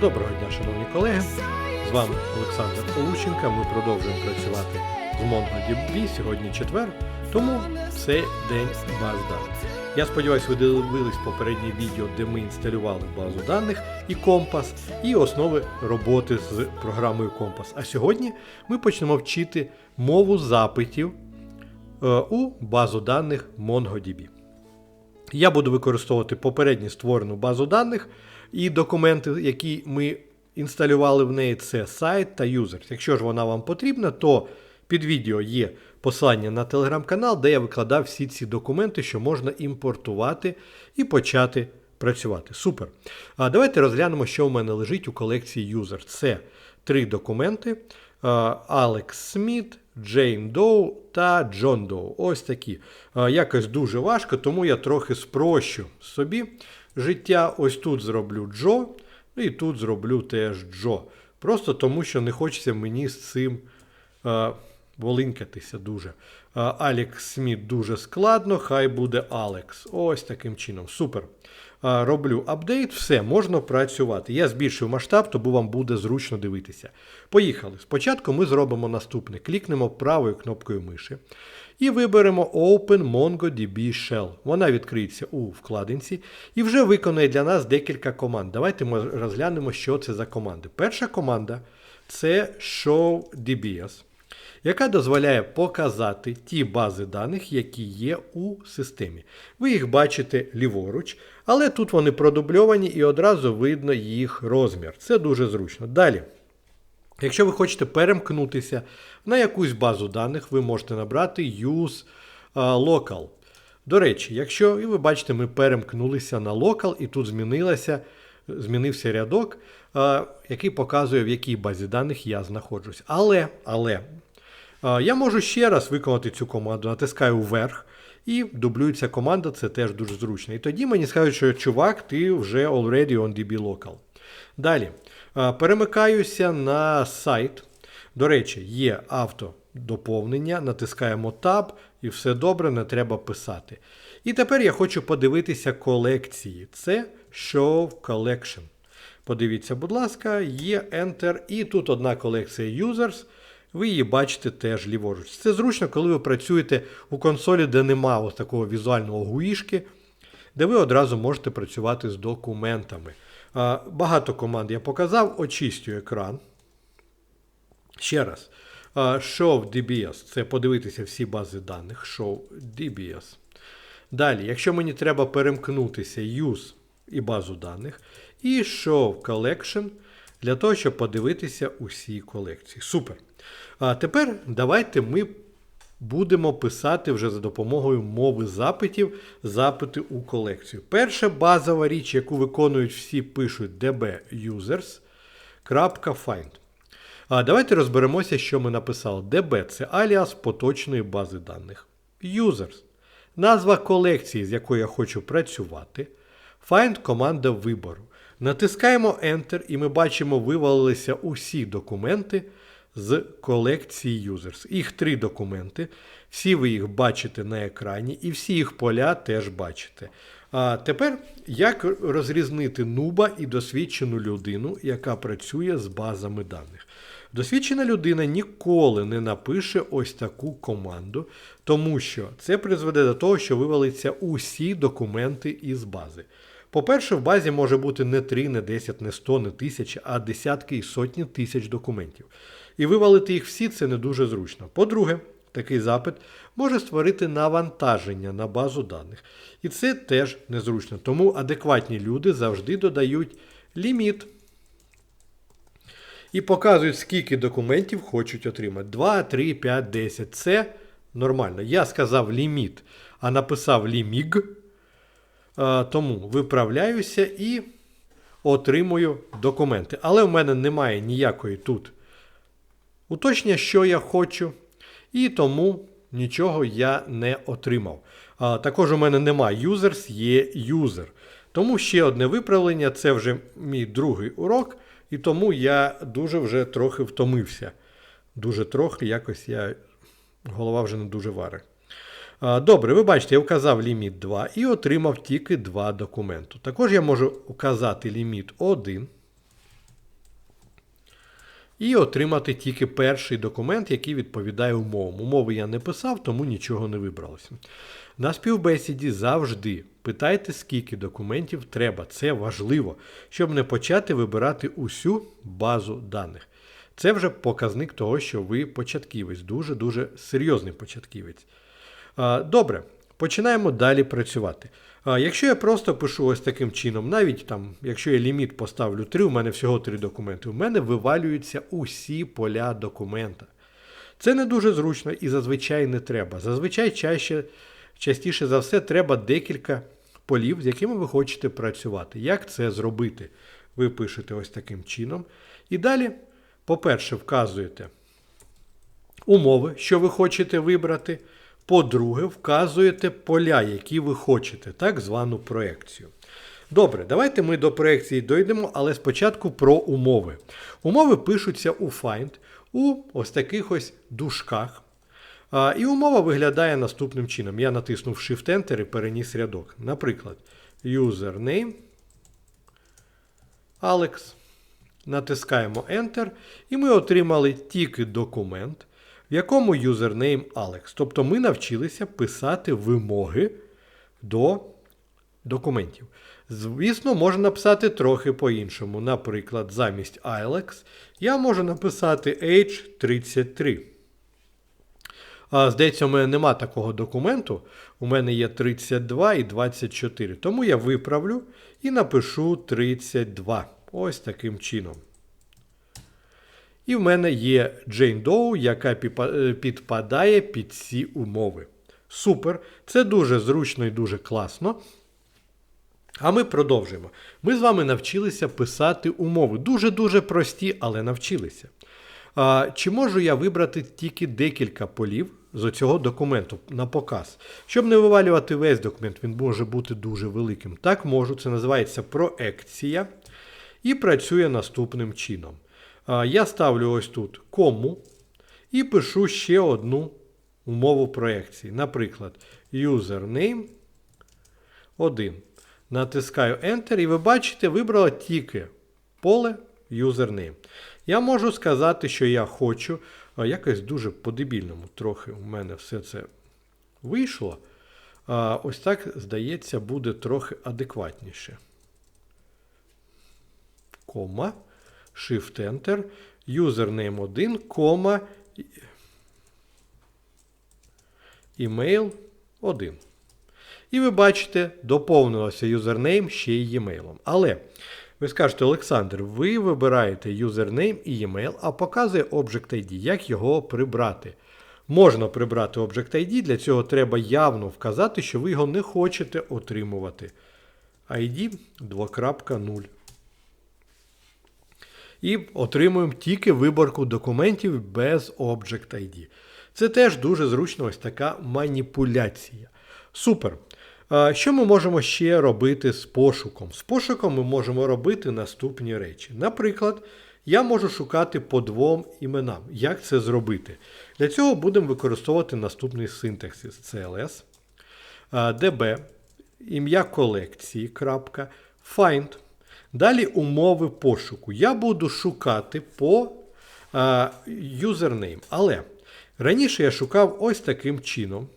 Доброго дня, шановні колеги. З вами Олександр Олущенка. Ми продовжуємо працювати з MongoDB. Сьогодні четвер, тому це день баз даних. Я сподіваюся, ви дивились попереднє відео, де ми інсталювали базу даних і компас, і основи роботи з програмою Компас. А сьогодні ми почнемо вчити мову запитів е, у базу даних MongoDB. Я буду використовувати попередньо створену базу даних і документи, які ми інсталювали в неї, це сайт та юзер. Якщо ж вона вам потрібна, то під відео є посилання на телеграм-канал, де я викладав всі ці документи, що можна імпортувати і почати працювати. Супер. А давайте розглянемо, що в мене лежить у колекції юзер. Це три документи: Алекс Сміт, Джейн Доу та Джон Доу. Ось такі. Якось дуже важко, тому я трохи спрощу собі життя. Ось тут зроблю Джо, ну і тут зроблю теж Джо. Просто тому, що не хочеться мені з цим а, волинкатися дуже. Алекс Сміт дуже складно, хай буде Алекс. Ось таким чином. Супер. Роблю апдейт, все, можна працювати. Я збільшую масштаб, тому вам буде зручно дивитися. Поїхали. Спочатку ми зробимо наступне. Клікнемо правою кнопкою миші і виберемо Open MongoDB Shell. Вона відкриється у вкладинці і вже виконає для нас декілька команд. Давайте ми розглянемо, що це за команди. Перша команда це ShowDBS яка дозволяє показати ті бази даних, які є у системі. Ви їх бачите ліворуч, але тут вони продубльовані і одразу видно їх розмір. Це дуже зручно. Далі. Якщо ви хочете перемкнутися на якусь базу даних, ви можете набрати use local. До речі, якщо і ви бачите, ми перемкнулися на local, і тут змінилося, змінився рядок, який показує, в якій базі даних я знаходжусь. Але, але я можу ще раз виконати цю команду, натискаю вверх, і дублюється команда, це теж дуже зручно. І тоді мені скажуть, що чувак, ти вже already on DB Local. Далі. Перемикаюся на сайт. До речі, є автодоповнення, натискаємо Tab, і все добре, не треба писати. І тепер я хочу подивитися колекції. Це Show Collection. Подивіться, будь ласка, є Enter. І тут одна колекція Users. Ви її бачите теж ліворуч. Це зручно, коли ви працюєте у консолі, де нема ось такого візуального гуїшки, де ви одразу можете працювати з документами. Багато команд я показав, очистю екран. Ще раз. Show DBS це подивитися всі бази даних. Show DBS. Далі, якщо мені треба перемкнутися Use і базу даних, і Show Collection для того, щоб подивитися усі колекції. Супер. А тепер давайте ми будемо писати вже за допомогою мови запитів запити у колекцію. Перша базова річ, яку виконують всі, пишуть db-users.find. А давайте розберемося, що ми написали. DB це аліас поточної бази даних. Users назва колекції, з якою я хочу працювати. Find команда вибору. Натискаємо Enter, і ми бачимо, вивалилися усі документи з колекції Users. Їх три документи. Всі ви їх бачите на екрані, і всі їх поля теж бачите. А тепер як розрізнити нуба і досвідчену людину, яка працює з базами даних. Досвідчена людина ніколи не напише ось таку команду, тому що це призведе до того, що вивалиться усі документи із бази. По-перше, в базі може бути не 3, не 10, не 100, не 1000, а десятки і сотні тисяч документів. І вивалити їх всі це не дуже зручно. По-друге, такий запит може створити навантаження на базу даних. І це теж незручно. Тому адекватні люди завжди додають ліміт. І показують, скільки документів хочуть отримати. 2, 3, 5, 10. Це нормально. Я сказав ліміт, а написав ліміг. Тому виправляюся і отримую документи. Але в мене немає ніякої тут уточнення, що я хочу. І тому нічого я не отримав. Також у мене немає users, є user. Тому ще одне виправлення це вже мій другий урок, і тому я дуже вже трохи втомився. Дуже трохи, якось я голова вже не дуже варить. Добре, ви бачите, я вказав ліміт 2 і отримав тільки два документи. Також я можу вказати ліміт 1. І отримати тільки перший документ, який відповідає умовам. Умови я не писав, тому нічого не вибралося. На співбесіді завжди питайте, скільки документів треба. Це важливо, щоб не почати вибирати усю базу даних. Це вже показник того, що ви початківець, дуже-дуже серйозний початківець. Добре, починаємо далі працювати. Якщо я просто пишу ось таким чином, навіть там, якщо я ліміт поставлю 3, у мене всього 3 документи, у мене вивалюються усі поля документа. Це не дуже зручно і зазвичай не треба. Зазвичай чаще, частіше за все треба декілька полів, з якими ви хочете працювати. Як це зробити? Ви пишете ось таким чином. І далі, по-перше, вказуєте умови, що ви хочете вибрати. По-друге, вказуєте поля, які ви хочете, так звану проекцію. Добре, давайте ми до проекції дійдемо, але спочатку про умови. Умови пишуться у find у ось таких ось дужках. І умова виглядає наступним чином. Я натиснув Shift-Enter і переніс рядок. Наприклад, username Alex. Натискаємо Enter, і ми отримали тільки документ, в якому юзернейм Alex. Тобто ми навчилися писати вимоги до документів. Звісно, можна написати трохи по-іншому. Наприклад, замість Alex я можу написати H33. А, Здається, у мене нема такого документу. У мене є 32 і 24. Тому я виправлю і напишу 32. Ось таким чином. І в мене є Jane Doe, яка підпадає під ці умови. Супер! Це дуже зручно і дуже класно. А ми продовжуємо. Ми з вами навчилися писати умови. Дуже-дуже прості, але навчилися. А, Чи можу я вибрати тільки декілька полів з цього документу на показ? Щоб не вивалювати весь документ, він може бути дуже великим. Так можу, це називається проекція. І працює наступним чином. Я ставлю ось тут кому і пишу ще одну умову проекції. Наприклад, username 1. Натискаю Enter, і ви бачите, вибрала тільки поле username. Я можу сказати, що я хочу якось дуже по-дебільному трохи у мене все це вийшло. Ось так, здається, буде трохи адекватніше. Кома, Shift-Enter, username 1, кома, email 1. І ви бачите, доповнилося юзернейм ще й емейлом. Але ви скажете, Олександр, ви вибираєте юзернейм і емейл, а показує Object ID, як його прибрати. Можна прибрати Object ID, для цього треба явно вказати, що ви його не хочете отримувати. ID 2.0. І отримуємо тільки виборку документів без Object ID. Це теж дуже зручно ось така маніпуляція. Супер. Що ми можемо ще робити з пошуком? З пошуком ми можемо робити наступні речі. Наприклад, я можу шукати по двом іменам. Як це зробити? Для цього будемо використовувати наступний синтаксис CLS, DB, ім'я колекції, find. Далі умови пошуку. Я буду шукати по юзернейм. Але раніше я шукав ось таким чином.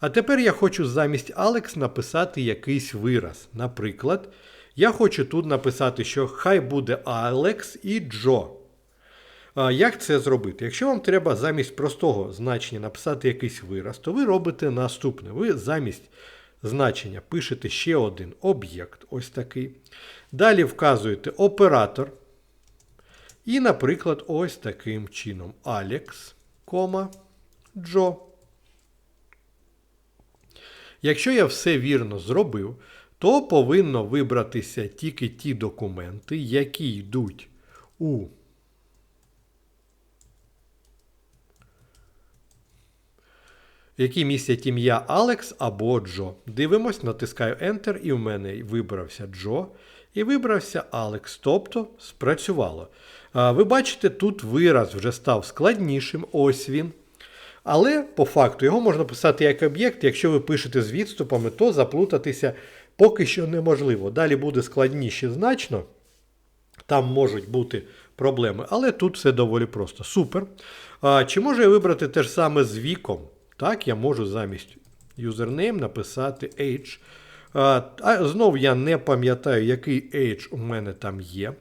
А тепер я хочу замість Alex написати якийсь вираз. Наприклад, я хочу тут написати, що хай буде Alex і Джо. Як це зробити? Якщо вам треба замість простого значення написати якийсь вираз, то ви робите наступне. Ви замість значення пишете ще один об'єкт, ось такий. Далі вказуєте оператор. І, наприклад, ось таким чином Alex, Джо. Якщо я все вірно зробив, то повинно вибратися тільки ті документи, які йдуть у які містять ім'я Алекс або Джо. Дивимось, натискаю Enter, і в мене вибрався Джо. І вибрався Алекс, тобто спрацювало. Ви бачите, тут вираз вже став складнішим, ось він. Але по факту його можна писати як об'єкт, якщо ви пишете з відступами, то заплутатися поки що неможливо. Далі буде складніше значно. Там можуть бути проблеми. Але тут все доволі просто. Супер. Чи можу я вибрати те ж саме з віком? Так, я можу замість username написати age. А, Знов я не пам'ятаю, який age у мене там є.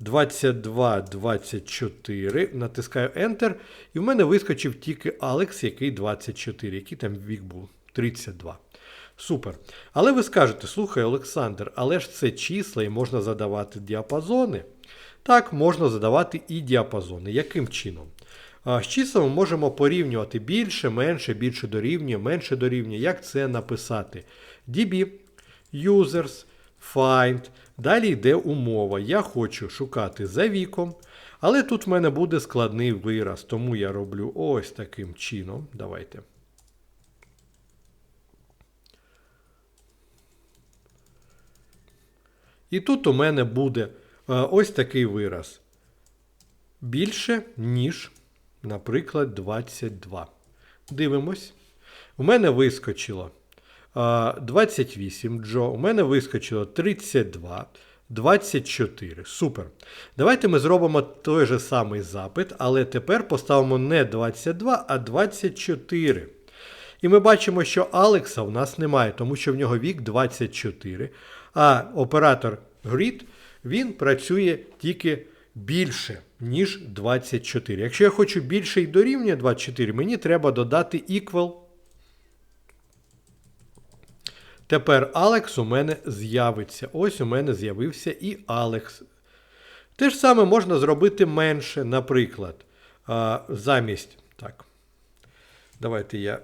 22, 24. Натискаю Enter. І в мене вискочив тільки Алекс, який 24, який там вік був 32. Супер. Але ви скажете, слухай, Олександр, але ж це числа і можна задавати діапазони. Так, можна задавати і діапазони. Яким чином? З числами можемо порівнювати більше, менше, більше дорівнює, менше дорівнює. Як це написати? DB, users, find. Далі йде умова. Я хочу шукати за віком. Але тут в мене буде складний вираз, тому я роблю ось таким чином. Давайте. І тут у мене буде е, ось такий вираз. Більше, ніж, наприклад, 22. Дивимось. У мене вискочило 28 Джо. У мене вискочило 32, 24. Супер. Давайте ми зробимо той же самий запит, але тепер поставимо не 22, а 24. І ми бачимо, що Алекса в нас немає, тому що в нього вік 24. А оператор Grid, він працює тільки більше, ніж 24. Якщо я хочу більше і дорівнює 24, мені треба додати equal. Тепер Алекс у мене з'явиться. Ось у мене з'явився і Алекс. Те ж саме можна зробити менше, наприклад, замість. Так. Давайте я.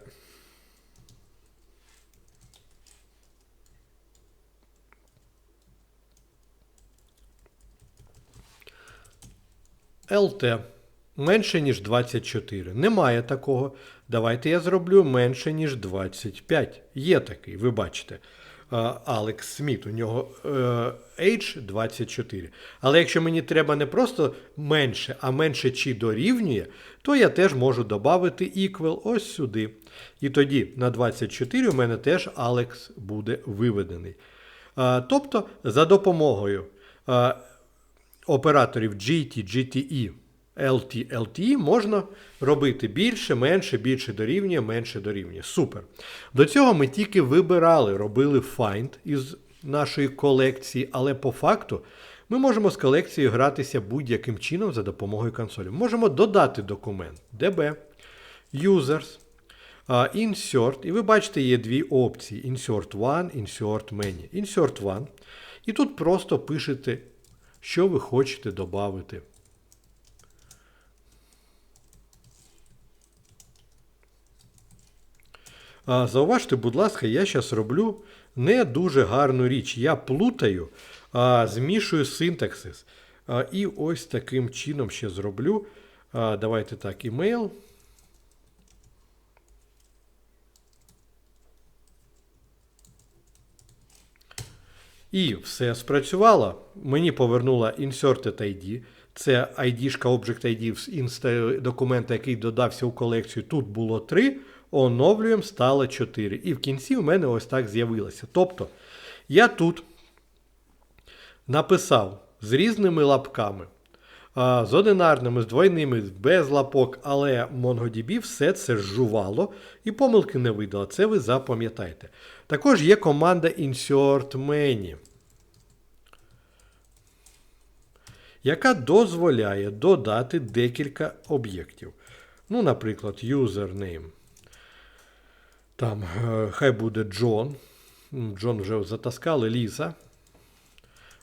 ЛТ менше, ніж 24. Немає такого. Давайте я зроблю менше, ніж 25. Є такий, ви бачите. Алекс Сміт, у нього Age 24. Але якщо мені треба не просто менше, а менше чи дорівнює, то я теж можу додати equal ось сюди. І тоді на 24 у мене теж Алекс буде виведений. Тобто, за допомогою операторів GT, GTE, LT, LTE можна робити більше, менше, більше дорівнює, менше дорівнює. Супер. До цього ми тільки вибирали, робили find із нашої колекції, але по факту ми можемо з колекцією гратися будь-яким чином за допомогою консолі. Можемо додати документ DB, Users, Insert. І ви бачите, є дві опції: Insert One, Insert Many. Insert One. І тут просто пишете що ви хочете додати. Зауважте, будь ласка, я зараз роблю не дуже гарну річ. Я плутаю, змішую синтаксис. І ось таким чином ще зроблю. Давайте так, email. І все спрацювало. Мені повернула Inserted ID. Це ID-шка Object ID з документа, який додався у колекцію. Тут було 3, оновлюємо, стало 4. І в кінці у мене ось так з'явилося. Тобто, я тут написав з різними лапками, з одинарними, з двойними, без лапок, але MongoDB все це жувало і помилки не видало. Це ви запам'ятаєте. Також є команда insert many, яка дозволяє додати декілька об'єктів. Ну, наприклад, username. Там, е, хай буде Джон. Джон вже затаскали Ліза.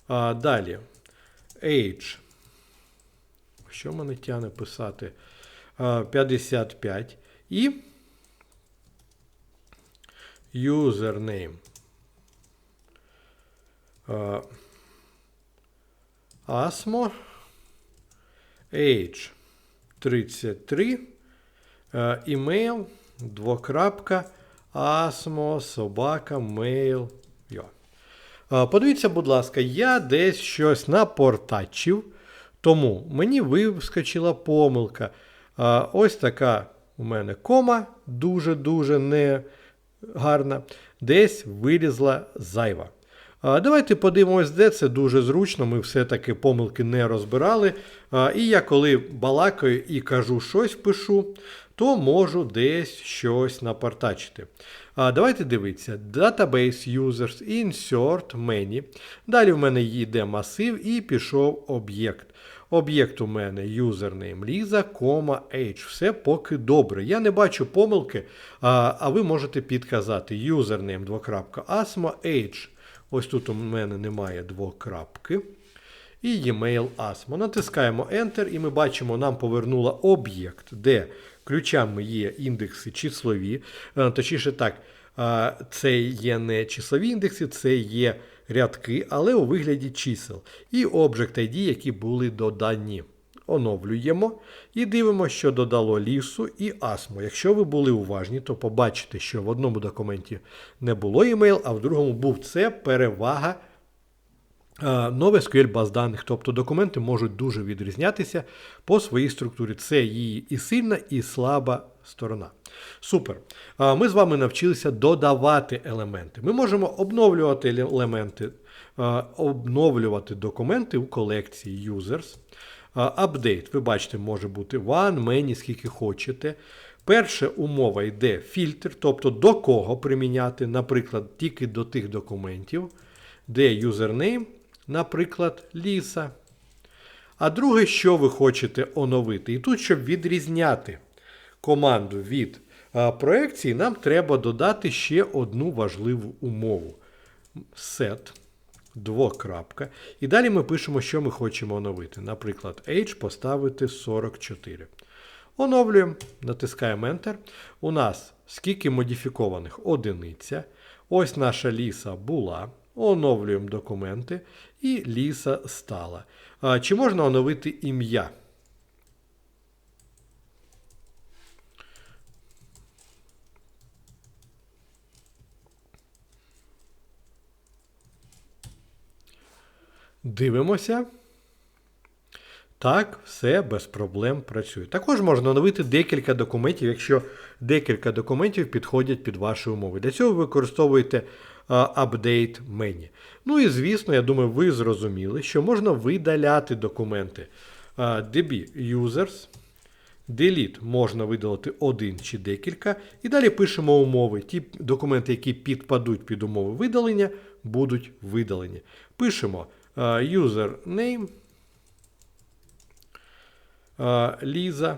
А, Далі. Age. Що мене тяне писати? 55. І username. Asmo Age 33. Email, двокрапка, Asmo, собака, mail. Подивіться, будь ласка, я десь щось напортачив, тому мені вискочила помилка. Ось така у мене кома дуже-дуже не гарна. Десь вилізла зайва. А, Давайте подивимось, де це дуже зручно. Ми все-таки помилки не розбирали. А, І я коли балакаю і кажу щось пишу, то можу десь щось напартачити. Давайте дивитися. Database users insert many. Далі в мене йде масив і пішов об'єкт. Об'єкт у мене username Lisa, H. Все поки добре. Я не бачу помилки, а а ви можете підказати username двокрапка asma H. Ось тут у мене немає двокрапки. І e-mail ASMO. Натискаємо Enter, і ми бачимо, нам повернуло об'єкт, де ключами є індекси числові. Е, точніше так, це є не числові індекси, це є рядки, але у вигляді чисел. І Object ID, які були додані. Оновлюємо і дивимося, що додало лісу і асмо. Якщо ви були уважні, то побачите, що в одному документі не було email, а в другому був це перевага нове SQL баз даних. Тобто документи можуть дуже відрізнятися по своїй структурі. Це її і сильна, і слаба сторона. Супер. Ми з вами навчилися додавати елементи. Ми можемо обновлювати елементи, обновлювати документи у колекції users. Апдейт, ви бачите, може бути one, many, скільки хочете. Перша умова йде фільтр, тобто до кого приміняти, наприклад, тільки до тих документів, де юзернейм, наприклад, ліса. А друге, що ви хочете оновити. І тут, щоб відрізняти команду від проекції, нам треба додати ще одну важливу умову. Set. Двокрапка. І далі ми пишемо, що ми хочемо оновити. Наприклад, H поставити 44. Оновлюємо, натискаємо Enter. У нас скільки модифікованих одиниця. Ось наша ліса була. Оновлюємо документи. І ліса стала. А, Чи можна оновити ім'я? Дивимося. Так, все без проблем працює. Також можна оновити декілька документів, якщо декілька документів підходять під ваші умови. Для цього ви використовуєте Update Menu. Ну і звісно, я думаю, ви зрозуміли, що можна видаляти документи. DB Users. Delete можна видалити один чи декілька. І далі пишемо умови. Ті документи, які підпадуть під умови видалення, будуть видалені. Пишемо username Ліза.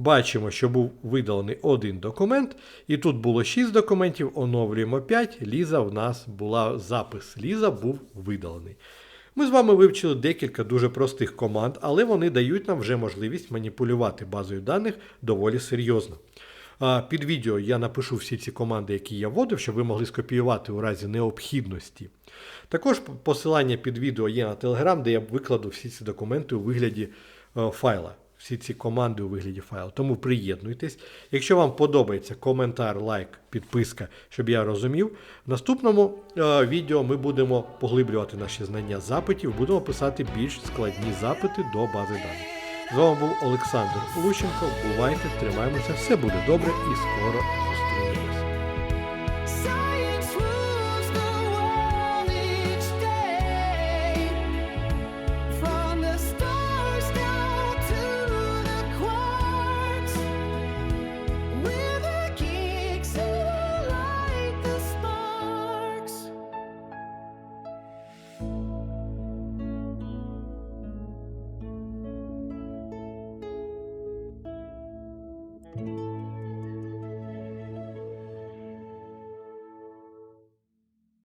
Бачимо, що був видалений один документ, і тут було 6 документів, оновлюємо 5. Ліза в нас була запис. Ліза був видалений. Ми з вами вивчили декілька дуже простих команд, але вони дають нам вже можливість маніпулювати базою даних доволі серйозно. Під відео я напишу всі ці команди, які я вводив, щоб ви могли скопіювати у разі необхідності. Також посилання під відео є на Telegram, де я викладу всі ці документи у вигляді е, файла. Всі ці команди у вигляді файлу. Тому приєднуйтесь. Якщо вам подобається коментар, лайк, підписка, щоб я розумів, в наступному е, відео ми будемо поглиблювати наші знання запитів, будемо писати більш складні запити до бази даних. З вами був Олександр Лущенко. Бувайте, тримаємося, все буде добре і скоро